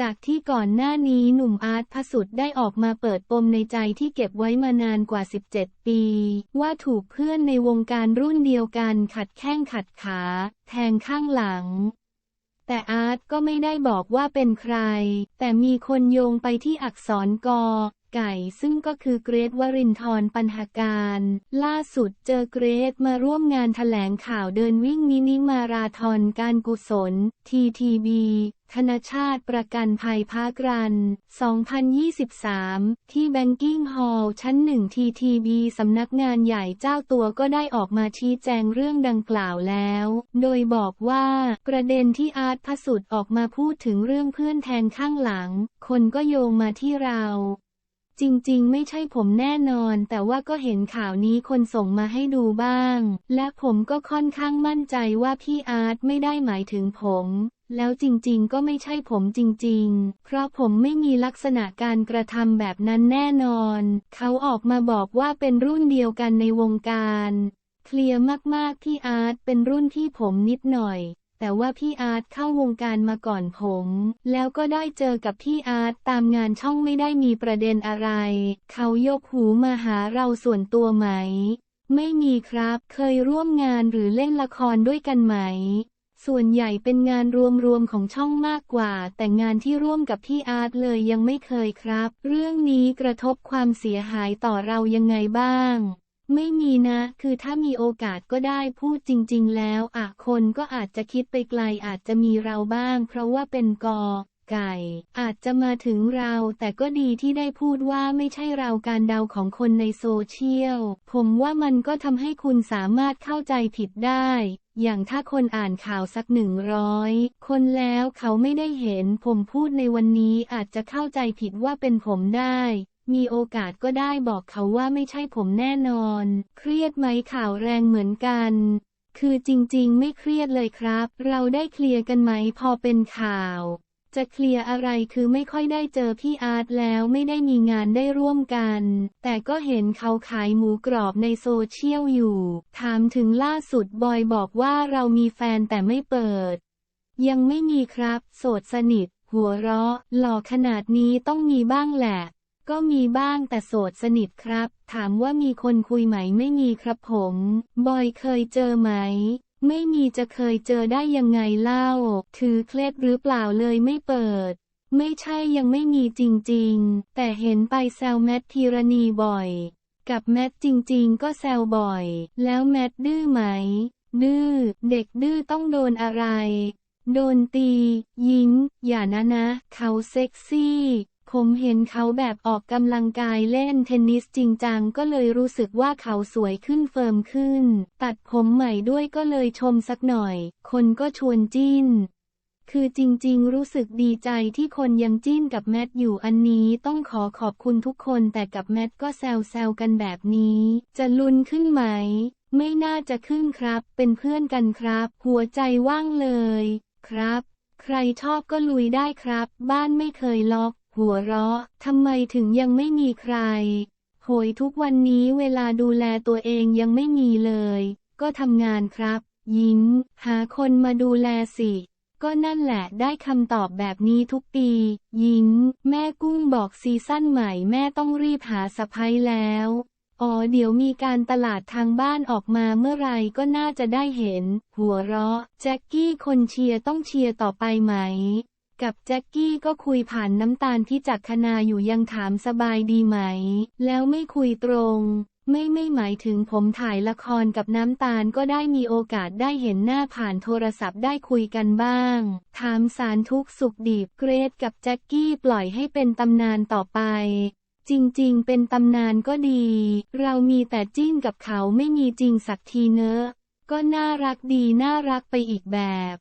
จากที่ก่อนหน้านี้หนุ่มอาร์ตพสุดได้ออกมาเปิดปมในใจที่เก็บไว้มานานกว่า 17 ปี ว่าถูกเพื่อนในวงการรุ่นเดียวกันขัดแข้งขัดขา แทงข้างหลัง แต่อาร์ตก็ไม่ได้บอกว่าเป็นใคร แต่มีคนโยงไปที่อักษรกอ ไก่ซึ่งก็คือเกรทวรินทร์ปัญหาการ ล่าสุดเจอเกรทมาร่วมงานแถลงข่าวเดินวิ่งมินิมาราธอนการกุศล TTB ธนชาติประกันภัยภาครัน 2023 ที่แบงกิ้งฮอลล์ชั้นหนึ่ง TTB สำนักงานใหญ่เจ้าตัวก็ได้ออกมาชี้แจงเรื่องดังกล่าวแล้ว โดยบอกว่าประเด็นที่อาร์ตพสุดออกมาพูดถึงเรื่องเพื่อนแทนข้างหลัง คนก็โยงมาที่เรา จริงๆ ไม่ใช่ผมแน่นอน แต่ว่าก็เห็นข่าวนี้คนส่งมาให้ดูบ้าง และผมก็ค่อนข้างมั่นใจว่าพี่อาร์ตไม่ได้หมายถึงผม แล้วจริงๆ ก็ไม่ใช่ผมจริงๆ เพราะผมไม่มีลักษณะการกระทำแบบนั้นแน่นอน เขาออกมาบอกว่าเป็นรุ่นเดียวกันในวงการ เคลียร์มากๆ พี่อาร์ตเป็นรุ่นพี่ผมนิดหน่อย แต่ว่าพี่อาร์ตเข้าวงการมาก่อนผม แล้วก็ได้เจอกับพี่อาร์ตตามงานช่องไม่ได้มีประเด็นอะไร เขายกหูมาหาเราส่วนตัวไหม ไม่มีครับ เคยร่วมงานหรือเล่นละครด้วยกันไหม ส่วนใหญ่เป็นงานรวมๆของช่องมากกว่า แต่งานที่ร่วมกับพี่อาร์ตเลยยังไม่เคยครับ เรื่องนี้กระทบความเสียหายต่อเรายังไงบ้าง ไม่มีนะ คือถ้ามีโอกาสก็ได้พูดจริง ๆ แล้วอะคนก็อาจจะคิดไปไกลอาจจะมีเราบ้าง เพราะว่าเป็นกอไก่ อาจจะมาถึงเรา แต่ก็ดีที่ได้พูดว่าไม่ใช่เราการเดาของคนในโซเชียล ผมว่ามันก็ทำให้คุณสามารถเข้าใจผิดได้ อย่างถ้าคนอ่านข่าวสักหนึ่งร้อยคนแล้วเขาไม่ได้เห็น ผมพูดในวันนี้อาจจะเข้าใจผิดว่าเป็นผมได้ มีโอกาสก็ได้บอกเขาว่าไม่ใช่ผมแน่นอน เครียดไหมข่าวแรงเหมือนกัน คือจริงๆ ไม่เครียดเลยครับ เราได้เคลียร์กันไหมพอเป็นข่าว จะเคลียร์อะไรคือไม่ค่อยได้เจอพี่อาร์ตแล้วไม่ได้มีงานได้ร่วมกัน แต่ก็เห็นเขาขายหมูกรอบในโซเชียลอยู่ ถามถึงล่าสุดบอยบอกว่าเรามีแฟนแต่ไม่เปิด ยังไม่มีครับ โสดสนิท หัวเราะ หล่อขนาดนี้ต้องมีบ้างแหละ ก็มีบ้างแต่โสดสนิทครับ ถามว่ามีคนคุยไหมไม่มีครับผม บอยเคยเจอไหม ไม่มีจะเคยเจอได้ยังไงเล่า ถือเคล็ดหรือเปล่าเลยไม่เปิด ไม่ใช่ยังไม่มีจริงๆ แต่เห็นไปแซวแมทธีรณีบ่อย กับแมทจริงๆ ก็แซวบ่อย แล้วแมทดื้อไหม ดื้อ เด็กดื้อต้องโดนอะไร โดนตี ยิง อย่านะนะ เขาเซ็กซี่ ผมเห็นเขาแบบออกกำลังกายเล่นเทนนิสจริงจังก็เลยรู้สึกว่าเขาสวยขึ้นเฟิร์มขึ้น ตัดผมใหม่ด้วยก็เลยชมสักหน่อย คนก็ชวนจิ้น คือจริงๆ รู้สึกดีใจที่คนยังจิ้นกับแมทอยู่อันนี้ต้องขอขอบคุณทุกคนแต่กับแมทก็แซวๆกันแบบนี้ จะลุนขึ้นไหม ไม่น่าจะขึ้นครับ เป็นเพื่อนกันครับ หัวใจว่างเลย ครับ ใครชอบก็ลุยได้ครับ บ้านไม่เคยล็อก หัวเราะ ทำไมถึงยังไม่มีใคร โหยทุกวันนี้เวลาดูแลตัวเองยังไม่มีเลย ก็ทำงานครับ ยิ้ม หาคนมาดูแลสิ ก็นั่นแหละได้คำตอบแบบนี้ทุกปี ยิ้ม แม่กุ้งบอกซีซั่นใหม่แม่ต้องรีบหาสะพ้ยแล้ว อ๋อเดี๋ยวมีการตลาดทางบ้านออกมาเมื่อไหรก็น่าจะได้เห็น หัวเราะ แจ็คกี้คนเชียร์ต้องเชียร์ต่อไปไหม กับแจ็คกี้ก็คุยผ่านน้ำตาลที่จักคณาอยู่ยังถามสบายดีไหม แล้วไม่คุยตรง ไม่ไม่หมายถึงผมถ่ายละครกับน้ำตาลก็ได้มีโอกาสได้เห็นหน้าผ่านโทรศัพท์ได้คุยกันบ้าง ถามสารทุกข์สุขดีบเกรดกับแจ็คกี้ปล่อยให้เป็นตำนานต่อไปจริงๆ เป็นตำนานก็ดี เรามีแต่จิ้นกับเขาไม่มีจริงสักทีเนอะ ก็น่ารักดีน่ารักไปอีกแบบ